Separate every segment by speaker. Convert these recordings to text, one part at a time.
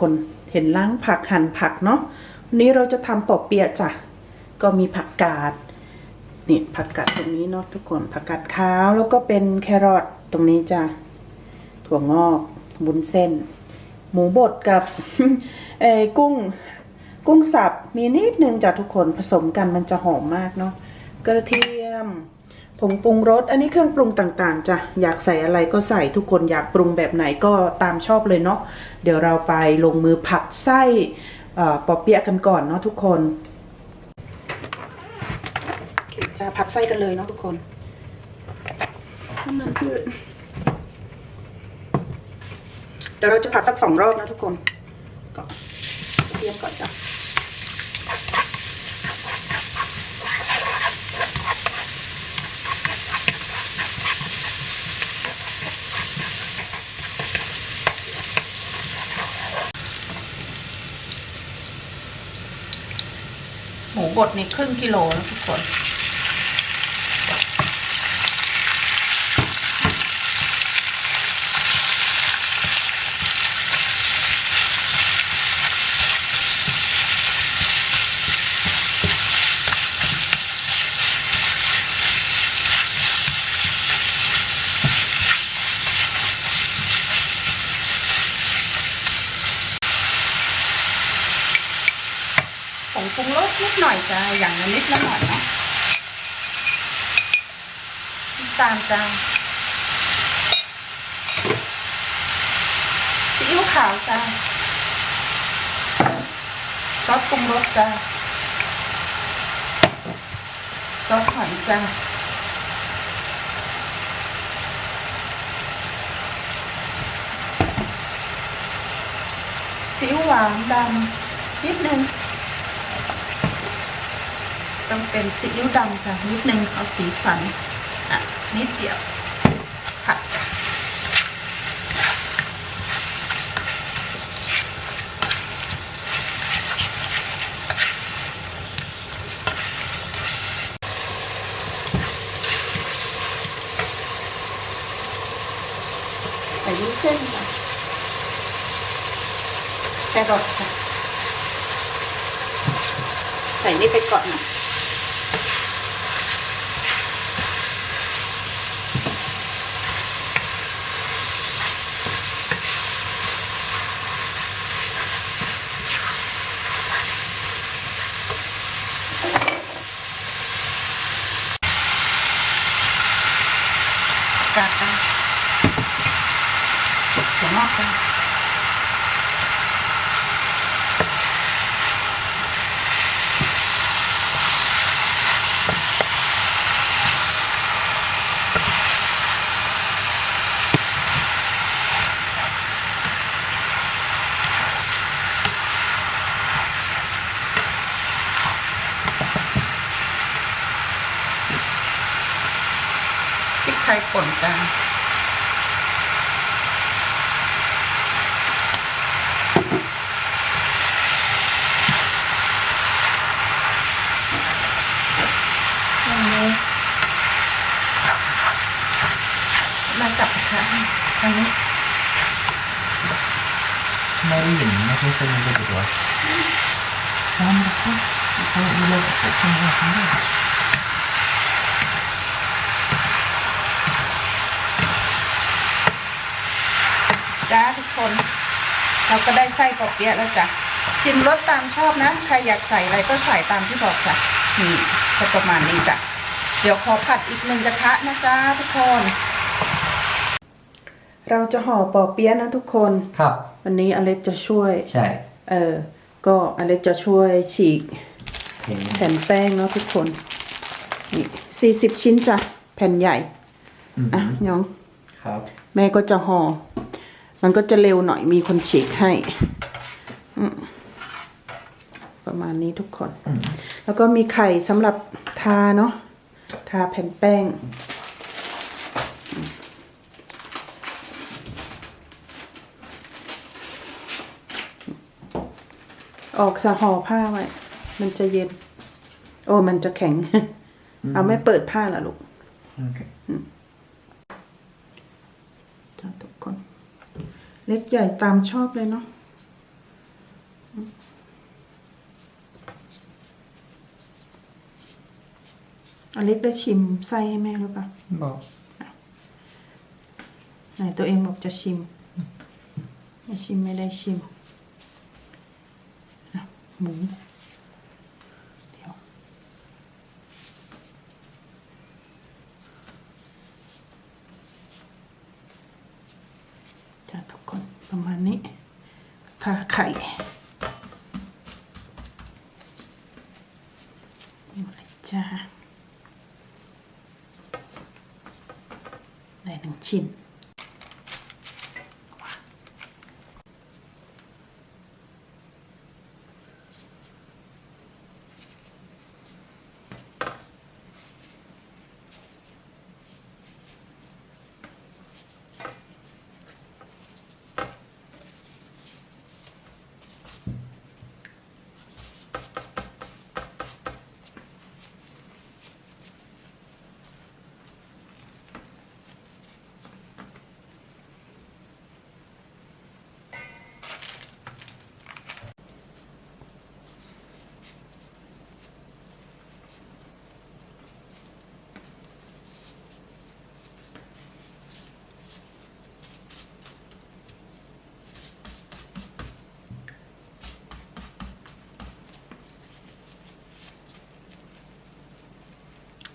Speaker 1: คนเห็นล้างผักหั่นผักเนาะวันนี้เราจะทำปอเปียะจ้ะก็มีผักกาดนี่ผักกาดตรงนี้เนาะทุกคนผักกาดขาวแล้วก็เป็นแครอทตรงนี้จ้ะถั่วงอกบุนเส้น หมูบดกับเอ้กุ้ง กุ้งสับมีนิดนึงจ้ะทุกคนผสมกันมันจะหอมมากเนาะกระเทียม ผงปรุงรส อันนี้เครื่องปรุงต่างๆจ้ะ อยากใส่อะไรก็ใส่ทุกคนอยากปรุงแบบไหนก็ตามชอบเลยเนาะ เดี๋ยวเราไปลงมือผัดไส้ปอเปี๊ยะกันก่อนเนาะทุกคนจะผัดไส้กันเลยเนาะทุกคนน้ำมันพืชเดี๋ยวเราจะผัดสักสองรอบนะทุกคนก็เตรียมก่อนจ้ะ บดนี่ครึ่งกิโลแล้วทุกคน นิดหน่อยจ้าอย่างละนิดละหน่อยเนาะน้ำตาลจ้าซีอิ๊วขาวจ้าซอสปรุงรสจ้าซอสหอยจ้าซีอิ๊วหวานดำนิดนึง ต้องเป็นซีอิ๊วดำจ้ะนิดนึงเอาสีสันอะนิดเดียวผัดใส่วุ้นเส้นค่ะแครอทค่ะใส่นี่ไปก่อนนะ นกันมาจับทางนี้
Speaker 2: ไม่ได้เห็
Speaker 1: นนะคุณสมุน ก็ได้ไส้ปอเปี๊ยะแล้วจ้ะชิมรสตามชอบนะ ใครอยากใส่อะไรก็ใส่ตามที่บอกจ้ะนี่ก็ประมาณนี้จ้ะเดี๋ยวขอผัดอีกหนึ่งกระทะนะจ้าทุกคน เราจะห่อปอเปี๊ยะนะทุกคน
Speaker 2: ครับ
Speaker 1: วันนี้อเล็กจะช่วย
Speaker 2: ใช่
Speaker 1: เออ ก็อเล็กจะช่วยฉีก
Speaker 2: เห็น
Speaker 1: แผ่นแป้งเนาะทุกคน นี่สี่สิบชิ้นจ้ะ แผ่นใหญ่
Speaker 2: อืม
Speaker 1: อะยอง
Speaker 2: ครับ
Speaker 1: แม่ก็จะห่อ มันก็จะเร็วหน่อยมีคนฉีกให้อืมประมาณนี้ทุกคน
Speaker 2: อืม
Speaker 1: แล้วก็มีไข่สำหรับทาเนาะทาแผ่นแป้ง ออกสะห่อผ้าไว้ มันจะเย็น โอ้ มันจะแข็ง เอาไม่เปิดผ้าล่ะลูก
Speaker 2: โอเค
Speaker 1: จ้าทุกคน เล็กใหญ่ตามชอบเลยเนาะอเล็กได้ชิมไส้ให้แม่หรือเปล่า
Speaker 2: บอก
Speaker 1: ไหนตัวเองบอกจะชิมไม่ชิมไม่ได้ชิมอะหมู ថាខៃមកចាដែលនឹងឈិន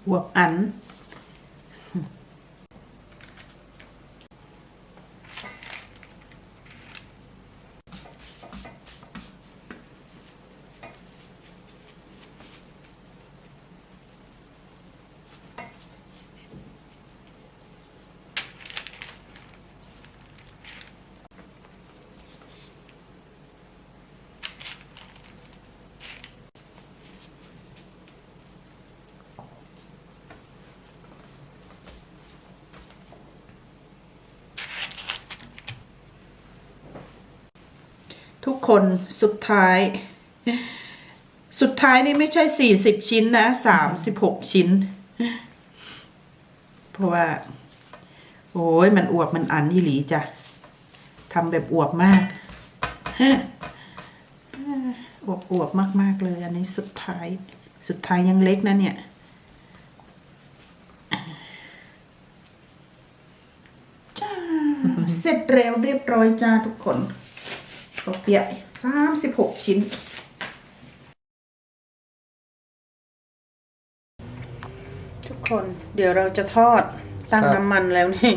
Speaker 1: ด้ห ทุกคนสุดท้าย สุดท้ายนี่ไม่ใช่สี่สิบชิ้นนะสามสิบหกชิ้น เพราะว่า โอ้ยมันอวบมันอันยี่หลีจ้ะทำแบบอวบมากอวบอวบมากมากๆเลย อันนี้สุดท้าย สุดท้ายยังเล็กนะเนี่ยจ้าเสร็จแล้วเรียบร้อยจ้าทุกคน ก็เปียสามสิบหกชิ้น ทุกคนเดี๋ยวเราจะทอดตั้งน้ำมันแล้วนี่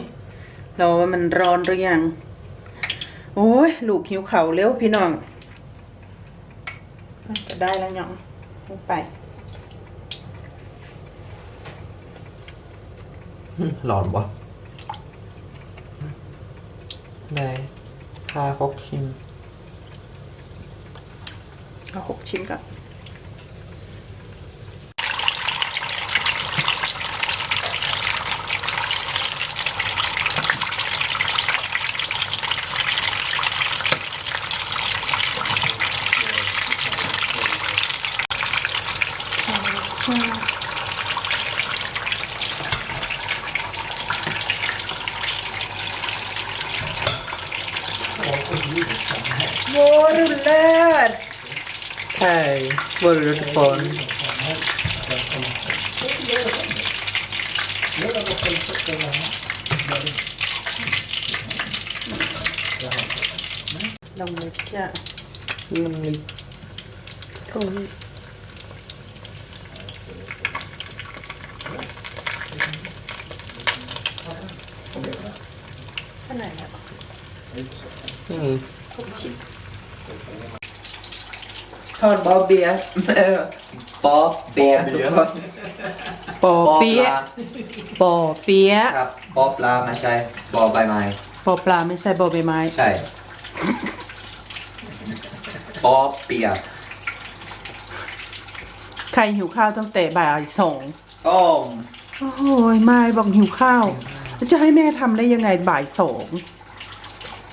Speaker 1: เราว่ามันร้อนหรือยัง โอ้ย ลูกหิวเข่าวเร็วพี่น้องจะได้แล้วยังลงไป
Speaker 2: หลอนวะได้พาเขาชิม
Speaker 1: เอาหกชิ้นก่อนใช่ โว้รุนเลิศ
Speaker 2: ใช่บนรถฟอน
Speaker 1: ลงเลยจ้ะ
Speaker 2: มันมีต้อง
Speaker 1: ข้างไหนแล้ว
Speaker 2: ไม่มี
Speaker 1: ทุกชิ้น
Speaker 2: ท อดบอเบียร์เออปอเบียร์ทุกคน
Speaker 1: ปอเปี๊ยะปอเปี๊ยะ
Speaker 2: ครับ ปอปลาไม่ใช่ปอใบไม้
Speaker 1: ปอปลาไม่ใช่ปอใบไม้
Speaker 2: ใช่ ปอเปียร์
Speaker 1: ใครหิวข้าวตั้งแต่บ่ายสอง
Speaker 2: ต้ม
Speaker 1: โอ้โหไม่บอกหิวข้าวแล้วจะให้แม่ทำได้ยังไงบ่ายสอง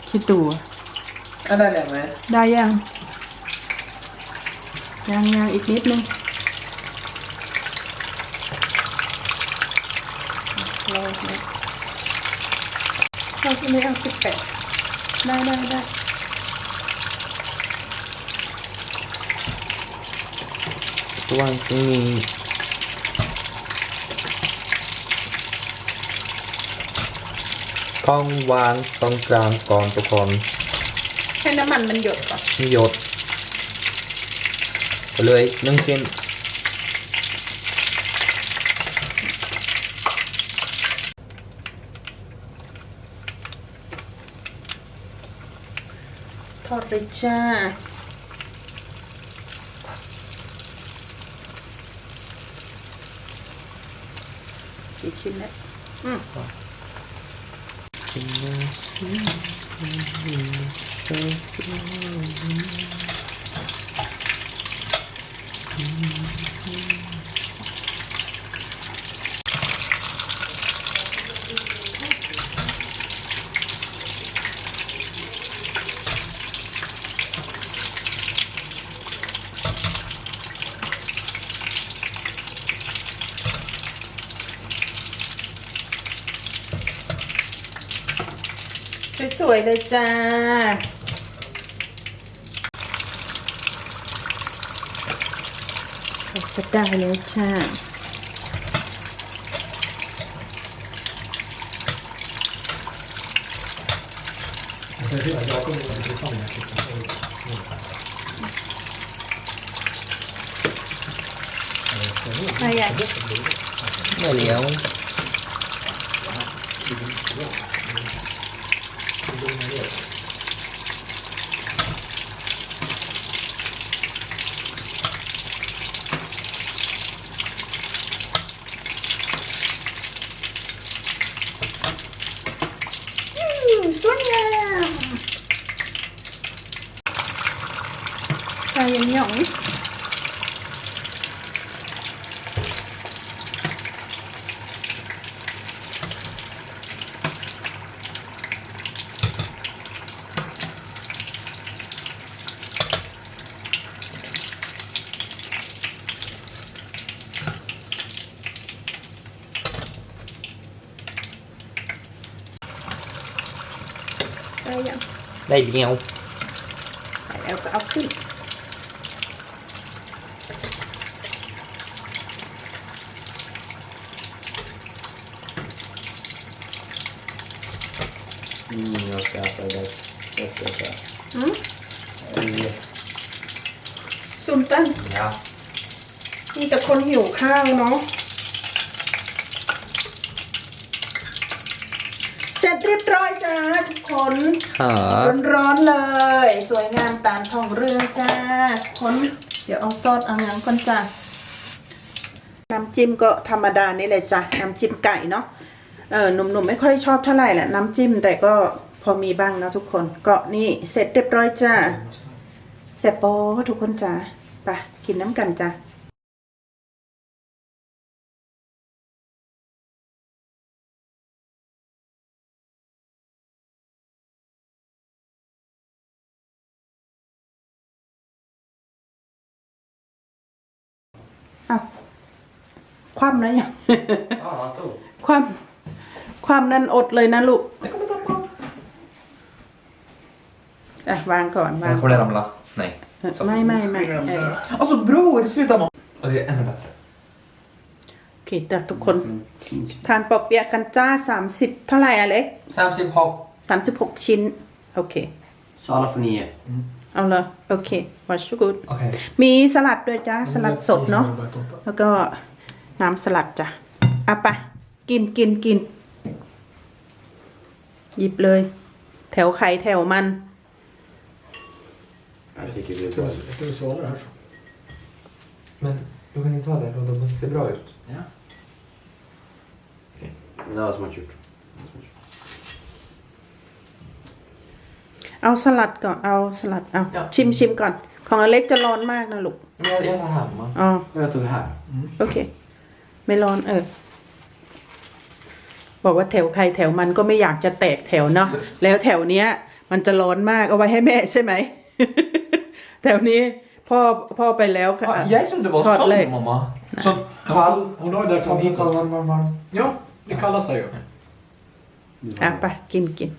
Speaker 1: คิดดู
Speaker 2: อะไรเลยไหม
Speaker 1: ได้ยัง ยังยังอีกนิดนึงรอนะเราจะไม่เอาสิบแปดได้ได้ได้
Speaker 2: ตัวนี้มีต้องวางตรงกลางก่อนทุกคน
Speaker 1: ให้น้ำมันมันหยดก่อน
Speaker 2: มีหยด ไปเลยนึ่งชิ้น
Speaker 1: ทอดเลยจ้ากี่ชิ้นแล้วอืม สวยๆเลยจ้า จะได้เลยจ้าอะไรอย่างนี้
Speaker 2: ไม่เหลียว
Speaker 1: มสวยงามใส่หยอง ได้ยัง
Speaker 2: ได้เหลียว
Speaker 1: แล้วก็เอาขึ้น
Speaker 2: อืมเราจะไปได้ได้เสร็จแล้ว
Speaker 1: หืม
Speaker 2: อันนี้
Speaker 1: ซุมตั้น
Speaker 2: นะ
Speaker 1: มีแต่คนหิวข้าวเนาะ สร็จเรียบร้อยจ้าทุกคน
Speaker 2: หา
Speaker 1: ร้อนๆเลย สวยงามตามท้องเรือจ้าคนเดี๋ยวเอาซอสเอาหยังก่อนจ้าน้ำจิ้มก็ธรรมดานี่เลยจ้ะน้ำจิ้มไก่เนาะเออหนุ่มๆไม่ค่อยชอบเท่าไหร่แหละน้ำจิ้มแต่ก็พอมีบ้างนะทุกคนก็นี่เสร็จเรียบร้อยจ้าเสร็จโปทุกคนจ้าไปกินน้ำกันจ้า ความนะยัง
Speaker 2: อ๋อถูก
Speaker 1: ความ ความนั้นอดเลยนะลูกอะวางก่อนวาง
Speaker 2: Kommer det ramla? Nej.
Speaker 1: ไม่ไม่ไม่เออ
Speaker 2: Alltså bror, sluta må... Och det är ännu bättre.
Speaker 1: โอเคแต่ทุกคน ทานปอเปียะกันจ้าสามสิบเท่าไหร่อเล็ก
Speaker 2: Samsip hopp.
Speaker 1: สามสิบหกชิ้น โอเค
Speaker 3: Så alla får nio.
Speaker 1: เอาเลยโอเควัชกูด
Speaker 2: Okej.
Speaker 1: มีสลัดด้วยจ้าสลัดสดเนาะ แล้วก็ น้ำสลัดจ้ะเอาไปกินกินกิน หยิบเลย แถวไข่แถวมัน
Speaker 3: Jag tycker det är
Speaker 4: Ska
Speaker 3: bra.
Speaker 4: vi, ska vi svara här?
Speaker 2: Men du kan inte ha det, de måste se bra ut.
Speaker 3: Ja. Okej. Men det var smart gjort.
Speaker 1: เอาสลัดก่อน เอาสลัด เอา
Speaker 2: ja.
Speaker 1: ชิมชิมก่อน ของอเล็กจะร้อนมากนะลูก
Speaker 2: Men jag, jag tar hemma.
Speaker 1: อ๋อ
Speaker 3: Jag tog här.
Speaker 1: โอเค ไม่ร้อนเออ บอกว่าแถวใครแถวมันก็ไม่อยากจะแตกแถวเนาะแล้วแถวเนี้ย มันจะร้อนมากเอาไว้ให้แม่ใช่ไหม แถวนี้พ่อพ่อไปแล้วค่ะ
Speaker 2: Ah, jag trodde det var
Speaker 1: Ta ett
Speaker 2: sån
Speaker 1: lägg.
Speaker 2: mamma. Sån kall.
Speaker 4: Hon har ju därifrån
Speaker 2: Kall,
Speaker 4: hit.
Speaker 2: kall, varm, varm, varm.
Speaker 4: Ja, det kallar sig ju.
Speaker 1: อะไปกินกิน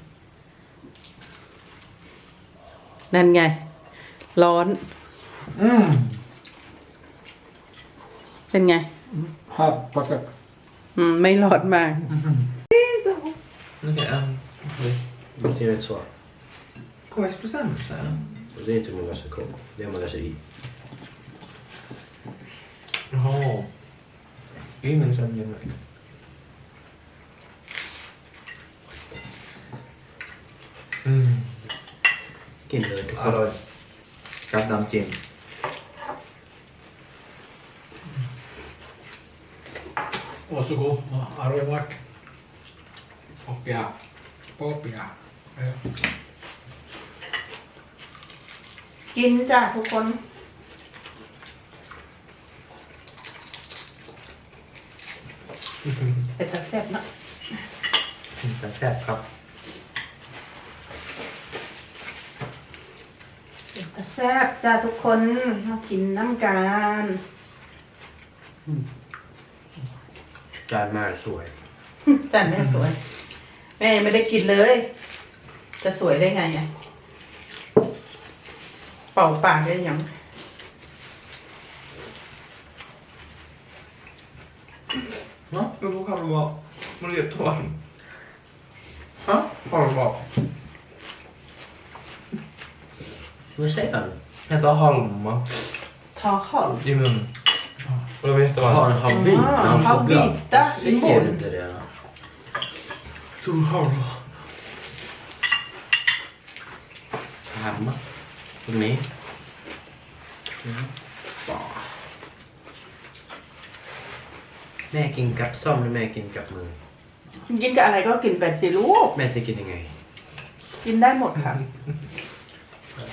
Speaker 1: นั่นไง ร้อน
Speaker 2: Mm.
Speaker 1: เป็นไง
Speaker 4: Här, packa.
Speaker 1: อืมไม่ร้อนมาก
Speaker 2: Okej, um, okej.
Speaker 3: Det betyder inte så.
Speaker 2: KS-procent?
Speaker 3: Och det är inte många sekunder. Det är man läser i.
Speaker 2: Jaha. Det är min sen jämn. Mm.
Speaker 3: กินเลยทุกคน
Speaker 2: Arroy. กับน้ำจิ้ ม
Speaker 4: Varsågod. Arvoy Mac. Popia. Popia. Ja.
Speaker 1: กินจ้ะทุกคน เป็นตะแซ่บเนอะ
Speaker 2: แต่แซ่บครับ
Speaker 1: เป็นตะแซ่บจ้ะทุกคนมากินน้ำกัน
Speaker 3: จานมากสวย
Speaker 1: จันแม่สวย แม่ยังไม่ได้กินเลย จะสวยได้ไงอะเป่าปากได้ยัง
Speaker 2: Ja, men då kan det vara Marietoan. Ja, har det bra.
Speaker 3: Vad säger han?
Speaker 2: Heter halma
Speaker 1: ทอขอบ
Speaker 2: i munnen. Och då vet du
Speaker 3: Har
Speaker 2: vad?
Speaker 3: en habit
Speaker 1: Ah,
Speaker 3: när han
Speaker 1: habita
Speaker 3: fåglar.
Speaker 1: i
Speaker 3: Säger
Speaker 1: mun.
Speaker 3: du inte det då?
Speaker 2: Tror halva.
Speaker 3: Hemma. Hos mig. Mm. แม่กินกับส้มหรือแม่กินกับมือ
Speaker 1: กินกับอะไรก็กินไปสิลูก
Speaker 3: แม่จะกินยังไง
Speaker 1: กินได้หมดค่ะ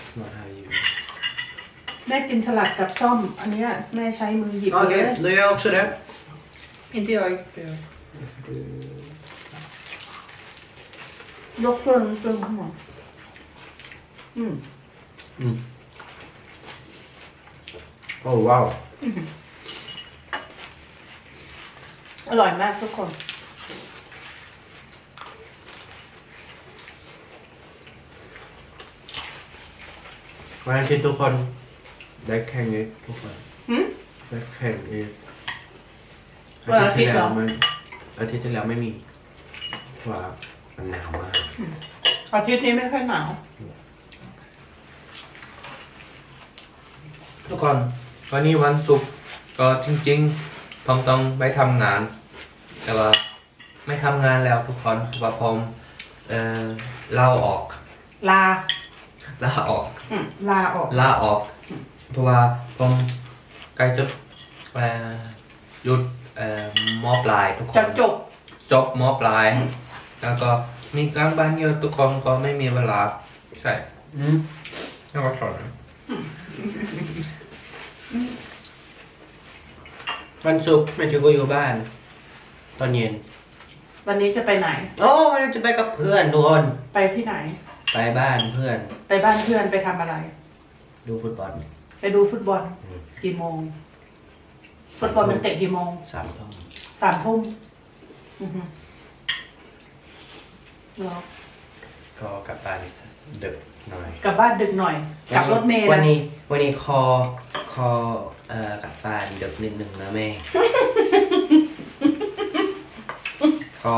Speaker 3: Snart här ju.
Speaker 1: แม่กินสลัดกับส้ม อันเนี้ยแม่ใช้มือหยิบเลย
Speaker 3: Okej, då gör jag också det.
Speaker 2: Inte jag.
Speaker 1: ยกเครื่องเครื่องข้างหลังอืม
Speaker 3: Mm. Oh wow.
Speaker 1: อร่อยมากทุกคน
Speaker 3: วันอาทิตย์ทุกคน ได้แข่งนี้ทุกคน
Speaker 1: หืม
Speaker 3: ได้แข่งนี้
Speaker 1: วันอาทิตย์เหรอ
Speaker 3: มันอาทิตย์ที่แล้วไม่มีเพราะว่ามันหนาวมาก
Speaker 1: อาทิตย์นี้ไม่ค่อยหนาว
Speaker 2: ทุกคนวันนี้วันศุกร์ก็จริงๆผมต้องไปทำงาน แต่ว่าไม่ทำงานแล้วทุกคนเพราะว่าผมเอ่อลาออก
Speaker 1: ลา
Speaker 2: ลาออก
Speaker 1: อืมลาออก
Speaker 2: ลาออก เพราะว่าผมใกล้จะเอ่อหยุดเอ่อมอปลายทุกคน
Speaker 1: จะจบ
Speaker 2: จบมอปลาย แล้วก็มีการบ้านเยอะทุกคนก็ไม่มีเวลา ใช่
Speaker 3: อืม
Speaker 2: jag var klar nu
Speaker 3: วันศุกร์แม่ทิวก็อยู่บ้าน ตอนเย็น
Speaker 1: วันนี้จะไปไหน
Speaker 3: โอ้วันนี้จะไปกับเพื่อนทุกคน
Speaker 1: ไปที่ไหน
Speaker 3: ไปบ้านเพื่อน
Speaker 1: ไปบ้านเพื่อนไปทำอะไร
Speaker 3: ดูฟุตบอล
Speaker 1: ไปดูฟุตบอล
Speaker 3: อืม
Speaker 1: กี่โมง ฟุตบอลมันเตะกี่โมง
Speaker 3: สามทุ่ม
Speaker 1: สามทุ่มอือฮึเหรอ
Speaker 3: ก็กลับบ้านดึกหน่อย
Speaker 1: กลับบ้านดึกหน่อยกลับรถเมล์
Speaker 3: วัน
Speaker 1: นะ
Speaker 3: นี้ วันนี้คอคอเอ่อกลับบ้านดึกนิดนึงนะแม่ คอ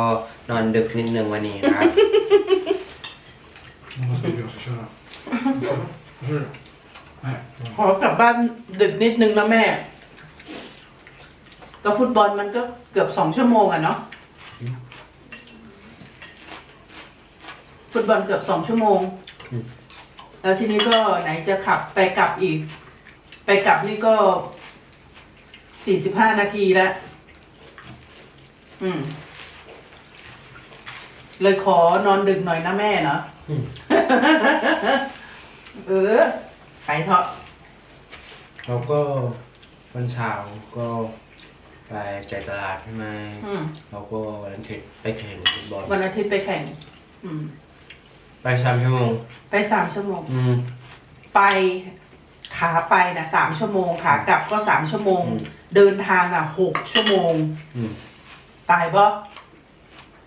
Speaker 3: นอนดึกนิดนึงวันนี้ครับ
Speaker 4: Vad ska jag köra? Vad sa du? Nej.
Speaker 1: ขอกลับบ้านดึกนิดนึงนะแม่ก็ฟุตบอลมันก็เกือบสองชั่วโมงอะเนาะฟุตบอลเกือบสองชั่วโมง
Speaker 3: อืม
Speaker 1: แล้วทีนี้ก็ไหนจะขับไปกลับอีก ไปกลับนี่ก็สี่สิบห้านาทีแล้วอืม เลยขอนอนดึกหน่อยนะแม่เนาะ
Speaker 3: อืม
Speaker 1: เออ ไปเถอะ
Speaker 3: แล้วก็วันเช้าก็ไปจ่ายตลาดใช่ไหม
Speaker 1: อืม
Speaker 3: แล้วก็วันอาทิตย์ไปแข่งฟุตบอล
Speaker 1: วันอาทิตย์ไปแข่ง อืม
Speaker 3: ไปสามชั่วโมง
Speaker 1: ไปสามชั่วโมง
Speaker 3: อืม
Speaker 1: ไปขาไปนะสามชั่วโมงขากลับก็สามชั่วโมง
Speaker 3: อืม
Speaker 1: เดินทางอะหกชั่วโมง
Speaker 3: อืม
Speaker 1: ตายปะ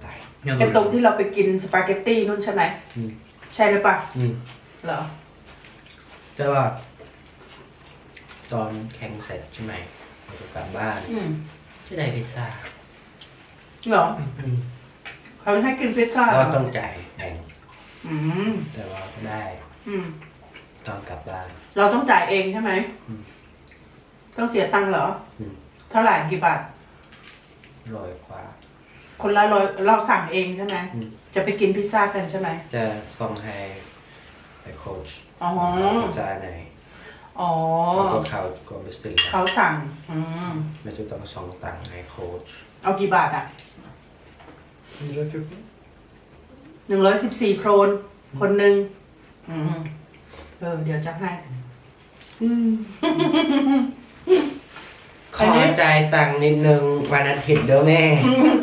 Speaker 3: ตาย
Speaker 2: ยัง
Speaker 1: ไอตรงที่เราไปกินสปาเกตตี้นู่นใช่ไหม
Speaker 3: อืม
Speaker 1: ใช่หรือปะ
Speaker 3: อืม
Speaker 1: เหรอ
Speaker 3: แต่ว่า ตอนแข่งเสร็จใช่ไหมเราจะกลับบ้าน
Speaker 1: อืม
Speaker 3: จะได้พิซซ่า
Speaker 1: เหรอเขาให้กินพิซซ่า
Speaker 3: ก็
Speaker 1: เหร
Speaker 3: ต้องจ่ายแพง
Speaker 1: อืม
Speaker 3: แต่ว่าก็ได้
Speaker 1: อืม
Speaker 3: ตอนกลับบ้าน
Speaker 1: เราต้องจ่ายเองใช่ไหม
Speaker 3: อืม
Speaker 1: ต้องเสียตังค์เหรอ
Speaker 3: อืม
Speaker 1: เท่าไหร่กี่บาท
Speaker 3: ร้อยกว่า
Speaker 1: คนละร้อยเราสั่งเองใช่ไหม
Speaker 3: อืม
Speaker 1: จะไปกินพิซซ่ากันใช่ไหม
Speaker 3: จะส่งให้ ให้โค้ช
Speaker 1: อ๋อ
Speaker 3: พิซซ่าไหน
Speaker 1: อ๋อ
Speaker 3: แล้วก็เขาก็ไปสติล
Speaker 1: เขาสั่ง อืม
Speaker 3: ไม่จะต้องส่งตังค์ให้โค้ช
Speaker 1: เอากี่บาทอะ
Speaker 4: 114.
Speaker 1: หนึ่งร้อยสิบสี่โครน คนหนึ่งอืม เออ เดี๋ยวจะให้ อืม
Speaker 3: ขอจ่ายตังค์นิดนึงวันอาทิตย์เด้อแม่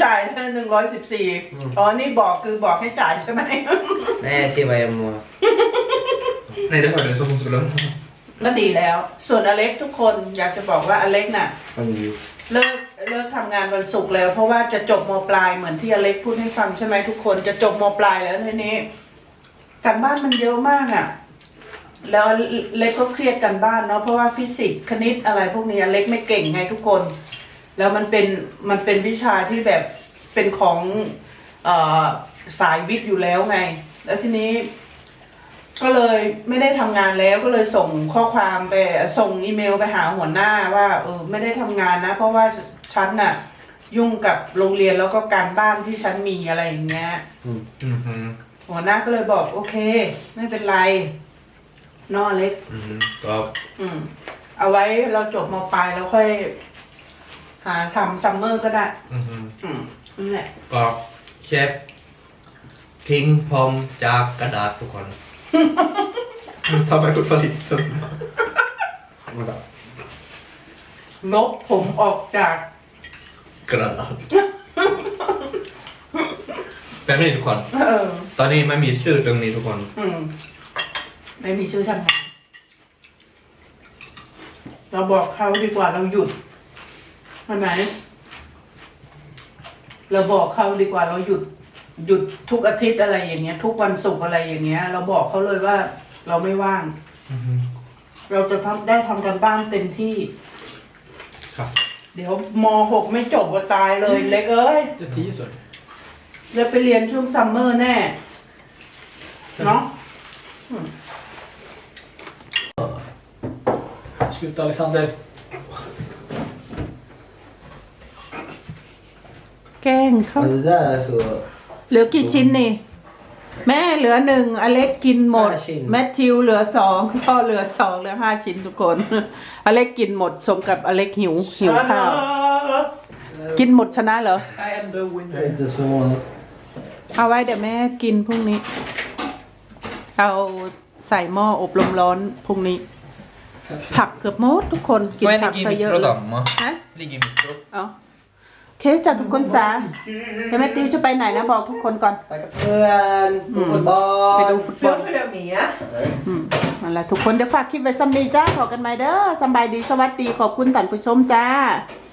Speaker 1: จ่ายแค่หนึ่งร้อยสิบสี่
Speaker 3: อืม
Speaker 1: อ๋อ นี่บอกคือบอกให้จ่ายใช่ไหม
Speaker 3: แน่สิใบมัว
Speaker 2: ในเดี๋ยวก่อนเดี๋ยวสมมติแล้ว
Speaker 1: ก็ดีแล้ว ส่วนอเล็กทุกคนอยากจะบอกว่าอเล็กน่ะ
Speaker 3: มันอยู่
Speaker 1: เลิกเลิกทำงานวันศุกร์แล้ว เพราะว่าจะจบมปลายเหมือนที่อเล็กพูดให้ฟังใช่ไหมทุกคนจะจบมปลายแล้วทีนี้การบ้านมันเยอะมากอะ่ะ แล้วเล็กก็เครียดกันบ้านเนาะเพราะว่าฟิสิกส์คณิตอะไรพวกนี้อเล็กไม่เก่งไงทุกคน แล้วมันเป็นมันเป็นวิชาที่แบบเป็นของเออสายวิทย์อยู่แล้วไง แล้วทีนี้ ก็เลยไม่ได้ทำงานแล้วก็เลยส่งข้อความไปส่งอีเมลไปหาหัวหน้าว่าเออไม่ได้ทำงานนะ เพราะว่าฉันน่ะ ยุ่งกับโรงเรียนแล้วก็การบ้านที่ฉันมีอะไรอย่างเงี้ย
Speaker 3: อืม
Speaker 2: อืมฮึ
Speaker 1: หัวหน้าก็เลยบอกโอเค ไม่เป็นไร นอเล็ก
Speaker 2: อืมก็
Speaker 1: อืม เอาไว้เราจบมปลายแล้วค่อย หาทำซัมเมอร์ก็ได้
Speaker 2: อืมฮึ
Speaker 1: อืมนั่นแหละ
Speaker 2: ก็เชฟทิ้งพรมจากกระดาษทุกคนทำไมคุณฟลิสต์
Speaker 3: มันก็
Speaker 1: ลบผมออกจาก
Speaker 2: กระดาษแบบนี้ทุกคน
Speaker 1: เออ
Speaker 2: ตอนนี้ไม่มีชื่อตรงนี้ทุกคน
Speaker 1: อืม ไม่มีชื่อทำงาน เราบอกเขาดีกว่าเราหยุดใช่ไหมเราบอกเขาดีกว่าเราหยุด หยุดทุกอาทิตย์อะไรอย่างเงี้ย ทุกวันศุกร์อะไรอย่างเงี้ย เราบอกเขาเลยว่าเราไม่ว่าง
Speaker 2: อืมฮึ
Speaker 1: เราจะทำได้ทำกันบ้านเต็มที่
Speaker 2: ครับ
Speaker 1: เดี๋ยวมหกไม่จบก็ตายเลยเล็กเอ้ย
Speaker 4: Det är tio så.
Speaker 1: จะไปเรียนช่วงซัมเมอร์แน่ เนาะ
Speaker 4: Sluta Alexander.
Speaker 1: แกล้งเขา
Speaker 3: det där är så
Speaker 1: เหลือกี่ชิ้นนี่ แม่เหลือหนึ่งอเล็กกินหมด
Speaker 3: ห้าชิ้น
Speaker 1: แมทธิวเหลือสองพ่อเหลือสองเหลือห้าชิ้นทุกคน อเล็กกินหมดสมกับอเล็กหิวหิวข้าว กินหมดชนะเหรอ
Speaker 4: I am the winner.
Speaker 3: inte så månigt
Speaker 1: เอาไว้เดี๋ยวแม่กินพรุ่งนี้ เอาใส่หม้ออบลมร้อนพรุ่งนี้ ผักเกือบหมดทุกคนกินผักซะเยอะเลยฮะ
Speaker 2: ligger i mikro
Speaker 1: เอาโอเคจ้ะทุกคนจ้าเดี๋ยวแม่ติวจะไปไหนนะบอกทุกคนก่อน
Speaker 3: ไปกับเพื่อนดูฟุตบอล
Speaker 1: ไปดูฟุตบอล
Speaker 3: เพื่อนเมีย
Speaker 1: อืมนั่นแหละทุกคนเดี๋ยวฝากคลิปไว้สำนีจ้าขอกันไหมเด้อสำบายดีสวัสดีขอบคุณท่านผู้ชมจ้า
Speaker 3: ส